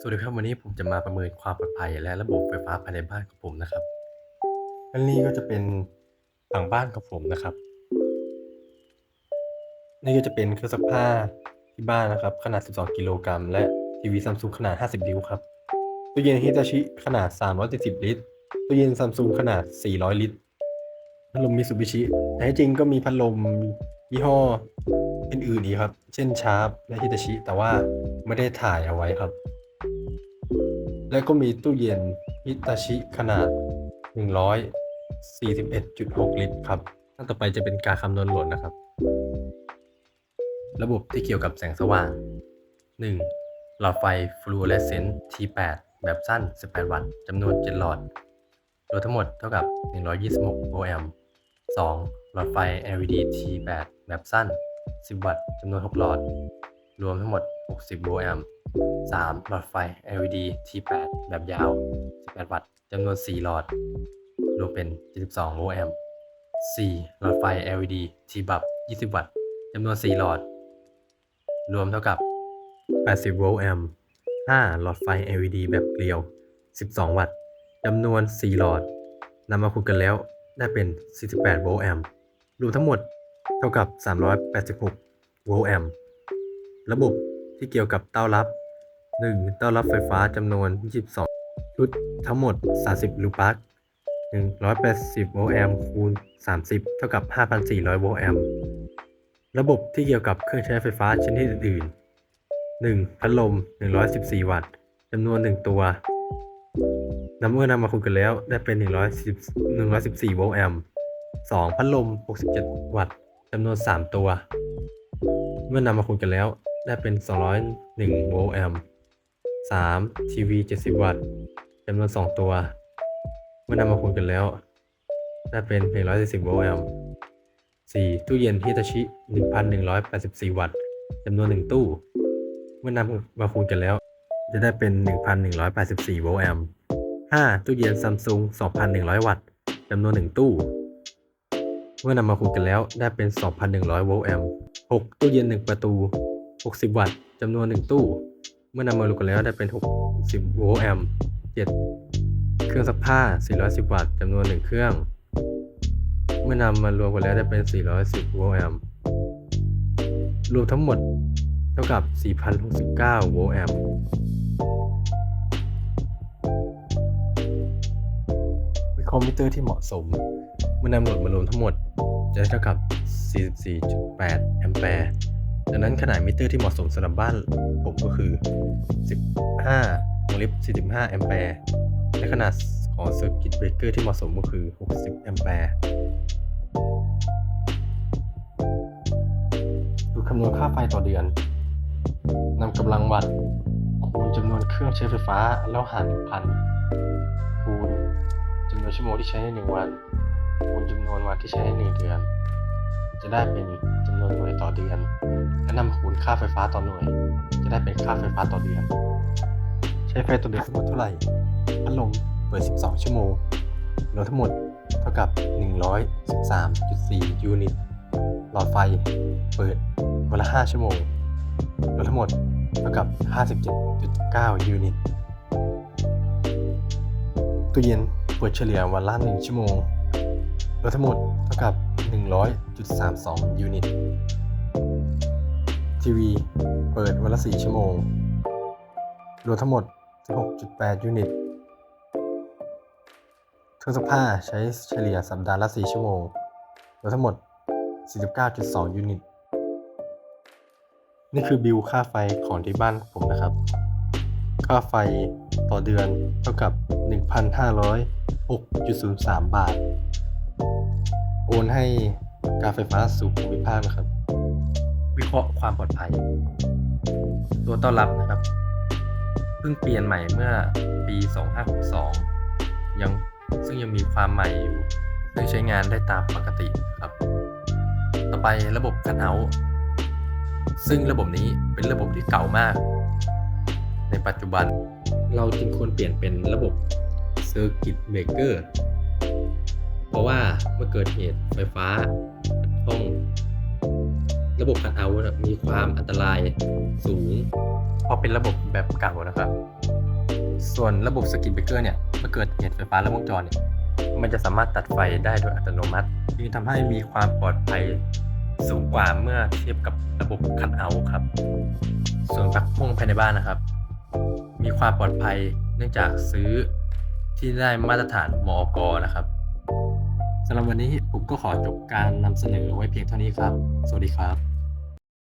สวัสดีครับวันนี้ผมจะมาประเมินความปลอดภัย และระบบไฟฟ้าภายในบ้านของผมนะครับอันนี้ก็จะเป็นผังบ้านของผมนะครับ นี่ก็จะเป็นเครื่องซักผ้าที่บ้านนะครับ ขนาด 12 กิโลกรัมและทีวีซัมซุงขนาด 50 นิ้วครับตู้เย็นฮิตาชิขนาด 370 ลิตรตู้เย็นซัมซุงขนาด 400 ลิตรพัดลมมิตซูบิชิแต่ที่จริงก็มีพัดลมยี่ห้ออื่นๆอีกครับ เช่นชาร์ปและฮิตาชิ แต่ว่าไม่ได้ถ่ายเอาไว้ครับ แล้วก็มีตู้เย็นฮิตาชิขนาด 141.6 ลิตรครับขั้นต่อไปจะเป็นการคำนวณโหลดนะครับ ระบบที่เกี่ยวกับแสงสว่าง 1. หลอดไฟฟลูออเรสเซนต์ T8 แบบสั้น 18 วัตต์จำนวน 7 หลอด โดยทั้งหมดเท่ากับ 126 โวลต์แอมป์ 2. หลอดไฟ LED T8 แบบสั้น 10 วัตต์จำนวน 6 หลอด รวมทั้งหมด 60โวลต์แอมป์ 3. หลอดไฟ LED T8 แบบยาว 18 วัตต์จำนวน 4 หลอด รวมเป็น 72โวลต์แอมป์ 4. หลอดไฟ LED T-BUB 20 วัตต์จำนวน 4 หลอด รวมเท่ากับ 80โวลต์แอมป์ 5. หลอดไฟ LED แบบเกลียว 12 วัตต์จำนวน 4 หลอดนำมาคูณกันแล้วได้เป็น 48 โวลต์แอมป์รวมทั้งหมดเท่ากับ 386 โวลต์แอมป์ระบบ ที่เกี่ยวกับเต้ารับ 1. เต้ารับไฟฟ้าจำนวน 22 ชุดทั้งหมด 30 ลูปลั๊ก180 โวลต์แอมป์คูณ 30 เท่ากับ 5,400 โวลต์แอมป์ระบบที่เกี่ยวกับเครื่องใช้ไฟฟ้าชนิดอื่น 1. พัดลม 114 วัตต์จำนวน 1 ตัวนำเมื่อนำมาคูณกันแล้วได้เป็น 110 114 โวลต์แอมป์ 2. พัดลม 67 วัตต์จำนวน 3 ตัว เมื่อนำมาคูณกันแล้ว ได้เป็น 201 โวลต์แอมป์ 3. ทีวี 70 วัตต์จำนวน 2 ตัว เมื่อนำมาคูณกันแล้ว ได้เป็น 140 โวลต์แอมป์ 4. ตู้เย็นฮิตาชิ 1,184 วัตต์จำนวน 1 ตู้ เมื่อนำมาคูณกันแล้ว จะได้เป็น 1,184 โวลต์แอมป์ 5. ตู้เย็นซัมซุง2,100 วัตต์จำนวน 1 ตู้ เมื่อนำมาคูณกันแล้วได้เป็น 2,100 โวลต์แอมป์ 6. ตู้เย็น 1 ประตู 60 วัตต์จำนวน 1 ตู้ เมื่อนำมารวมกันแล้วได้เป็น 60 โวลต์แอมป์ 7. เครื่องซักผ้า 410 วัตต์จำนวน 1 เครื่อง เมื่อนำมารวมกันแล้วได้เป็น 410 โวลต์แอมป์รวมทั้งหมดเท่ากับ 4,069 โวลต์แอมป์วิเคราะห์มิเตอร์ที่เหมาะสม เมื่อนำโหลดมารวมทั้งหมด จะได้เท่ากับ 44.8 แอมแปร์ ดังนั้นขนาดมิเตอร์ที่เหมาะสมสำหรับบ้านผมก็คือ 15วงเล็บ45 แอมแปร์ และขนาดของเซอร์กิตเบรกเกอร์ที่เหมาะสมก็คือ 60 แอมแปร์ดูคำนวณค่าไฟต่อเดือน นำกำลังวัตต์คูณจำนวนเครื่องใช้ไฟฟ้าแล้วหาร1,000คูณจำนวนชั่วโมงที่ใช้ใน1วัน คูณจำนวนวันที่ใช้ใน1เดือน จะได้เป็นจำนวนหน่วยต่อเดือน และนำคูณค่าไฟฟ้าต่อหน่วย จะได้เป็นค่าไฟฟ้าต่อเดือน ใช้ไฟต่อเดือนทั้งหมดเท่าไหร่พัดลมเปิด 12 ชั่วโมงรวมทั้งหมดเท่ากับ 113.4 ยูนิต หลอดไฟเปิดวันละ 5 ชั่วโมงรวมทั้งหมดเท่ากับ 57.9 ยูนิต ตู้เย็นเปิดเฉลี่ยวันละ 1 ชั่วโมงรวมทั้งหมดเท่ากับ 100.32 ยูนิต ทีวี เปิดวันละ 4 ชั่วโมง รวมทั้งหมด 16.8 ยูนิตเครื่องซักผ้าใช้เฉลี่ยสัปดาห์ละ 4 ชั่วโมง รวมทั้งหมด 49.2 ยูนิต นี่คือบิลค่าไฟของที่บ้านผมนะครับ ค่าไฟต่อเดือนเท่ากับ 1,506.03 บาท โอนให้การไฟฟ้าส่วนภูมิภาคนะครับ วิเคราะห์ความปลอดภัย ตัวต้อนรับนะครับ เพิ่งเปลี่ยนใหม่เมื่อปี 2562 ยังซึ่งยังมีความใหม่อยู่ยังใช้งานได้ตามปกติครับ ต่อไประบบคัทเอาซึ่งระบบนี้เป็นระบบที่เก่ามาก ในปัจจุบันเราจึงควรเปลี่ยนเป็นระบบ Circuit Breaker เพราะว่าเมื่อเกิดเหตุไฟฟ้าขัดข้อง ระบบคัทเอาท์มีความอันตรายสูง เพราะเป็นระบบแบบเก่านะครับ ส่วนระบบสกิ t เบเกอร์เนี่ยเมื่อเกิดเหตุไฟฟ้าแลัดวงจรเนี่ยมันจะสามารถตัดไฟได้โดยอัตโนมัติจึงทำให้มีความปลอดภัยสูงกว่าเมื่อเทียบกับระบบคัทเอาท์ครับ ส่วนปลั๊กพ่วงภายในบ้านนะครับ มีความปลอดภัยเนื่องจากซื้อที่ได้มาตรฐานมอกนะครับ สำหรับวันนี้ผมก็ขอจบการนำเสนอไว้เพียงเท่านี้ครับ สวัสดีครับ